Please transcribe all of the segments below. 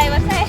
I was like,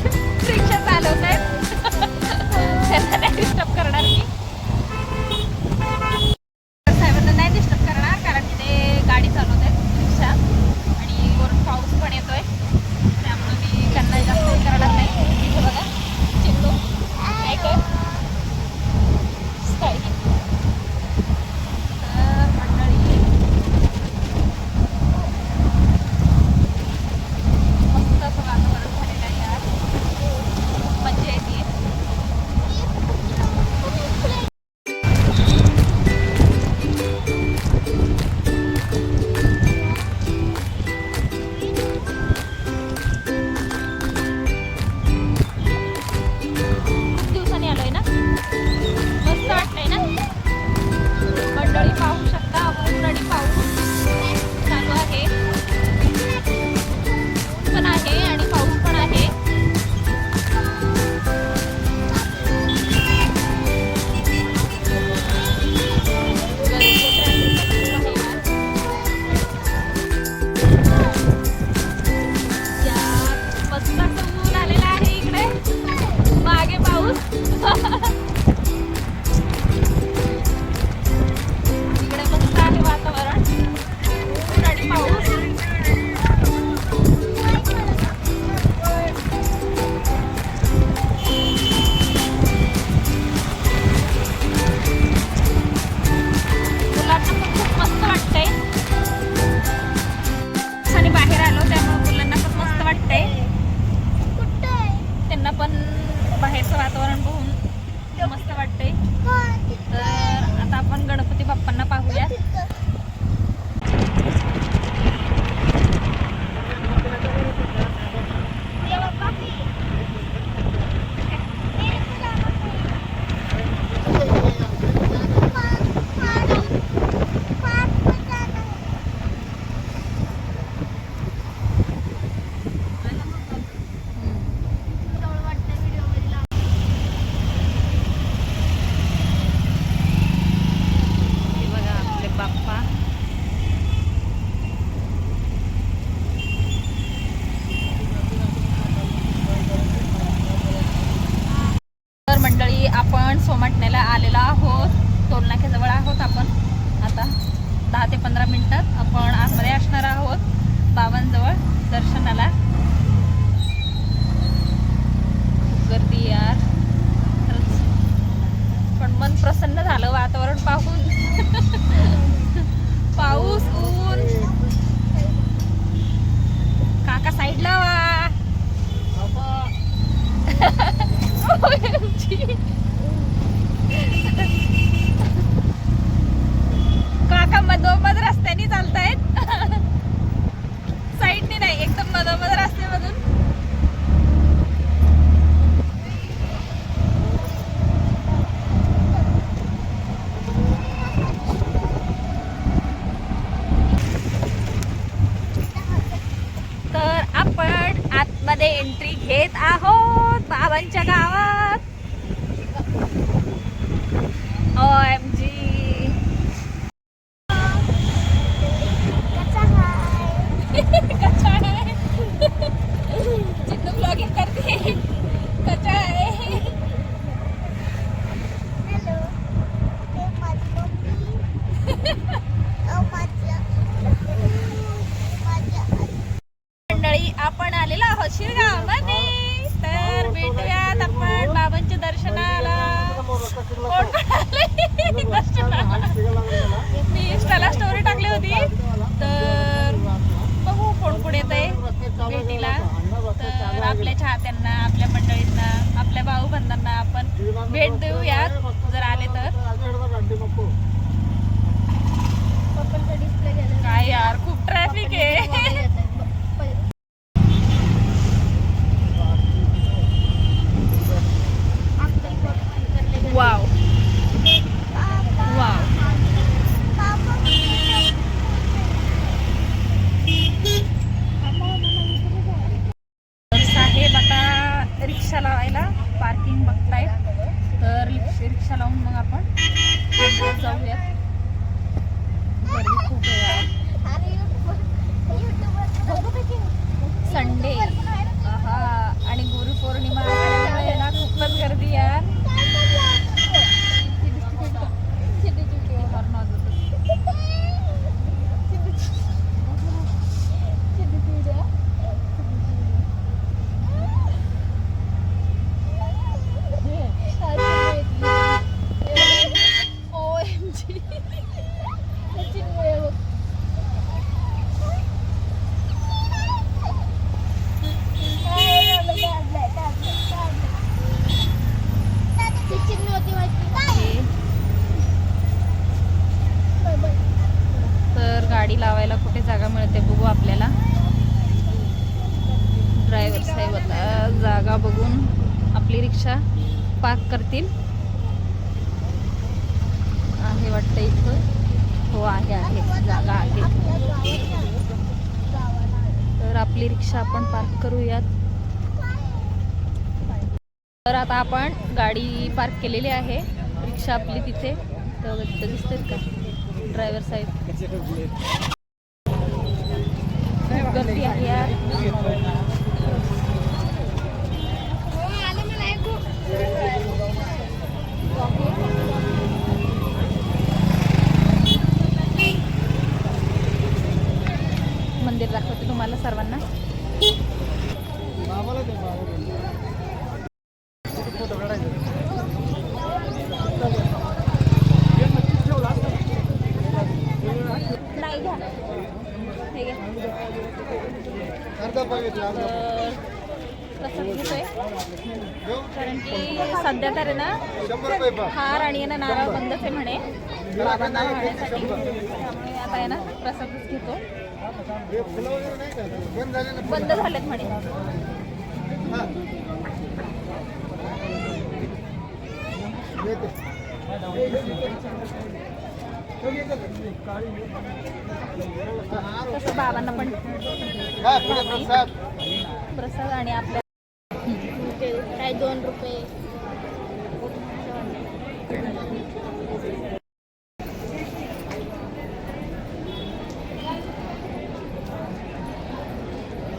मंडळी आपण सोमाटण्याला आलेलो आहोत. टोलनाक्याजवळ आहोत आपण. आता दहा ते पंधरा मिनिटात आपण आतमध्ये असणार आहोत बाबांजवळ दर्शनाला. खूप गर्दी यार. पण मन प्रसन्न झालं वातावरण पाहून. पाऊस ऊन. काका साईडला वा. काका मधोमध रस्त्याने चालतायत. साईडने नाही एकदम मधोमध रस्त्यामधून. तर आपण आतमध्ये एंट्री घेत आहोत. बाबांच्या गावात. ओएम जी कच्चा आहे चिन्नू ब्लॉगिंग करते कच्चा आहे मंडळी आपण आलेलो आहोत शिरगावमध्ये तर भेटूयात आपण बाबांच्या दर्शनाला कोण कोण आले? दर्शनाला. मी इंस्टाला स्टोरी टाकली होती तर बघू कोण कोण येत आहे भेटीला तर आपल्या चाहत्यांना आपल्या मंडळींना आपल्या भाऊ बंधांना आपण भेट देऊयात. जर आले तर. काय यार खूप ट्रॅफिक आहे वाव वाव तर साहेब आता रिक्षा लावायला पार्किंग बघतायत तर रिक्ष- रिक्षा लावून मग आपण जाऊयात गर्दी खूप आहे यार. संडे हा आणि गुरुपौर्णिमा असल्यामुळे ना खूपच गर्दी यार हॉर्न वाजवतात. OMG. हे. तर गाडी लावायला कुठे जागा मिळते बघू आपल्याला. ड्रायव्हर साहेब आता जागा बघून आपली रिक्षा पार्क करतील. आहे वाटतं इथं. हो आहे आहे. जागा आहे. तर आपली रिक्षा आपण पार्क करूयात. तर आता आपण गाडी पार्क केलेली आहे. रिक्षा आपली तिथे. तर दिसते का? ड्रायव्हर साहेब. खूप गर्दी आहे यार. मंदिर दाखवते तुम्हाला सर्वांना नाही घ्या हे घ्या. तर कारण की सध्या तर आहे ना हार आणि ना नारळ बंदच आहे म्हणे. बाबांना वाहण्यासाठी त्यामुळे आता आहे ना प्रसादच घेतो. बंद झालेत म्हणे. तसं बाबांना पण प्रसाद. आणि आपल्या काय दोन रुपये.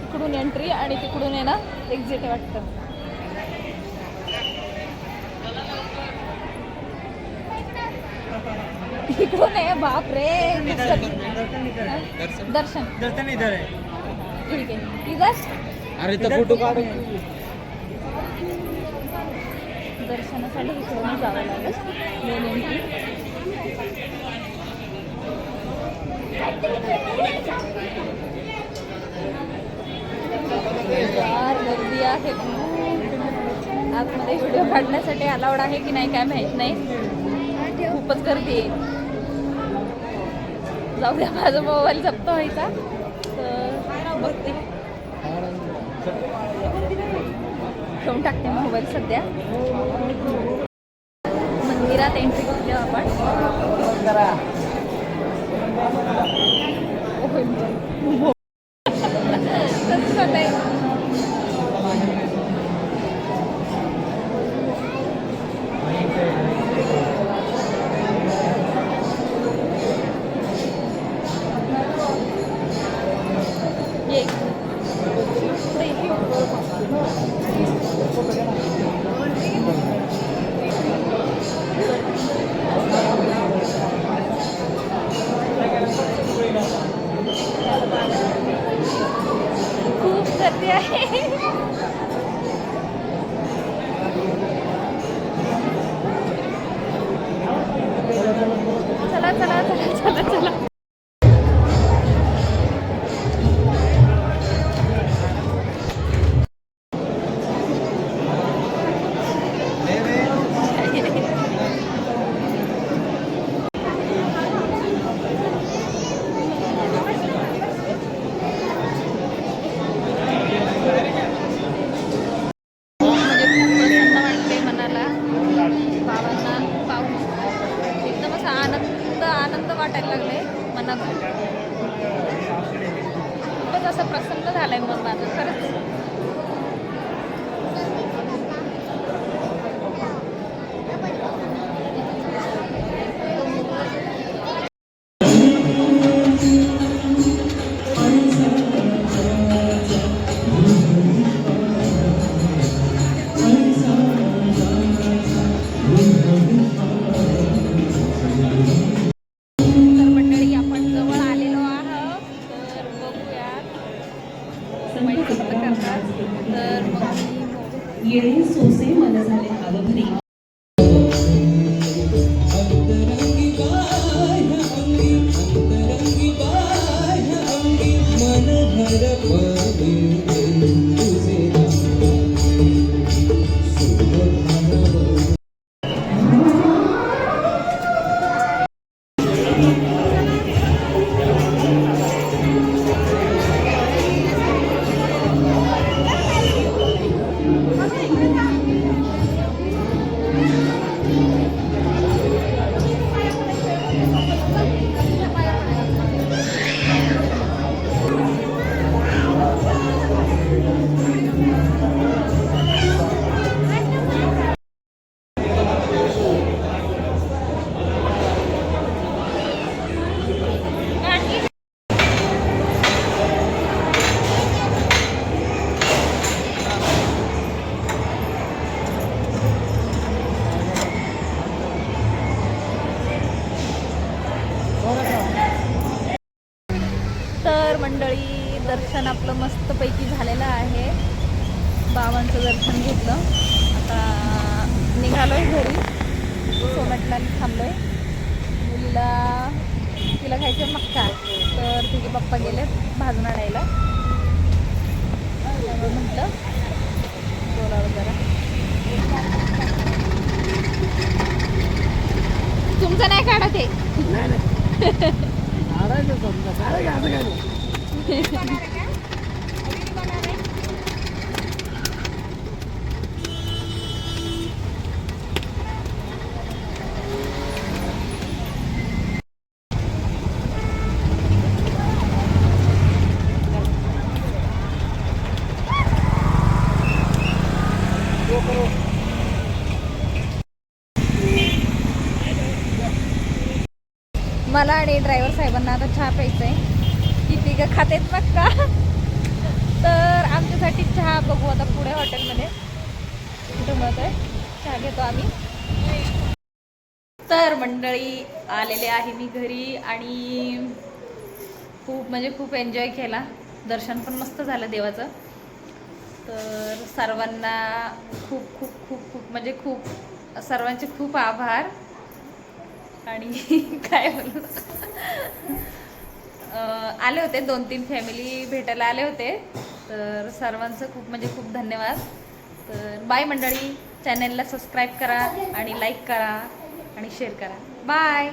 इकडून एंट्री आणि तिकडून आहे ना एक्झिट वाटतं. कुठून आहे? बाप रे दर्शन. दर्शन इधर है ठीक आहे. इधर अरे तर फोटो काढ. दर्शनासाठी इकडून जावं लागेल. मेन एंट्री फार गर्दी आहे. आतमध्ये व्हिडिओ काढण्यासाठी अलाउड आहे की नाही काय माहीत नाही. खूपच गर्दी आहे. जाऊ द्या माझा मोबाईल जप्त व्हायचा तर बघते. ठेवून टाकते मोबाईल सध्या. मंदिरात एंट्री घेतली आपण. ओय. वाटायला लागले मनात. खूपच असं प्रसन्न झालंय मन माझं. खरंच मंडळी दर्शन आपलं मस्तपैकी झालेलं आहे. बाबांचं दर्शन घेतलं. आता निघालोय घरी. सोमटला आहे मुलीला तिला खायचं मक्का. तर तिचे पप्पा गेले भाजून आणायला. म्हटलं बोलावं जरा. तुमचं नाही काढत आहे मला आणि ड्रायव्हर साहेबांना आता चहा प्यायचा आहे तिघं खातेत मग का? तर आमच्यासाठी चहा बघू आता पुढे हॉटेलमध्ये. कुठं मिळतोय चहा घेतो आम्ही. तर मंडळी आलेले आहे मी घरी आणि खूप म्हणजे खूप एन्जॉय केला. दर्शन पण मस्त झालं देवाचं. तर सर्वांना खूप खूप खूप खूप म्हणजे खूप सर्वांचे खूप आभार. आणि काय बोलू? आले होते. दोन तीन फॅमिली भेटायला आले होते. तर सर्वांचं खूप म्हणजे खूप धन्यवाद. तर बाय मंडळी चॅनलला सबस्क्राईब करा आणि लाईक करा आणि शेअर करा. बाय